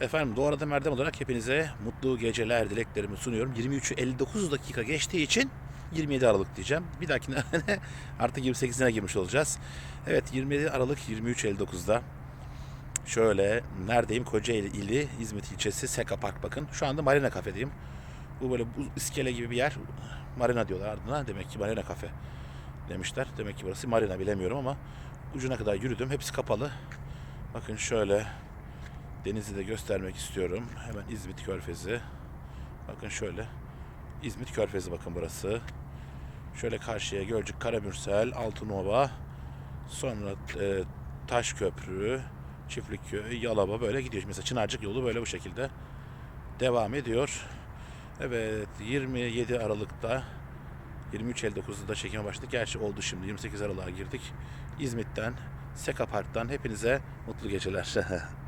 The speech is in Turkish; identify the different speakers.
Speaker 1: Efendim Doğu Arada Merdem olarak hepinize mutlu geceler dileklerimi sunuyorum. 23'ü 59 dakika geçtiği için 27 Aralık diyeceğim. Bir dahakine artık 28'ine girmiş olacağız. Evet 27 Aralık 23.59'da şöyle neredeyim? Kocaeli ili İzmit ilçesi Seka Park bakın. Şu anda Marina Kafe'deyim. Bu böyle bu iskele gibi bir yer. Marina diyorlar ardına. Demek ki Marina Kafe demişler. Demek ki burası Marina bilemiyorum ama ucuna kadar yürüdüm. Hepsi kapalı. Bakın şöyle denizi de göstermek istiyorum. Hemen İzmit Körfezi. Bakın şöyle. İzmit Körfezi bakın burası. Şöyle karşıya Gölcük, Karamürsel, Altınova, sonra e, Taşköprü, Çiftlikköy, Yalova böyle gidiyor. Mesela Çınarcık yolu böyle bu şekilde devam ediyor. Evet 27 Aralık'ta 23.59'da çekime başladık. Gerçi oldu şimdi 28 Aralık'a girdik. İzmit'ten, Seka Park'tan hepinize mutlu geceler.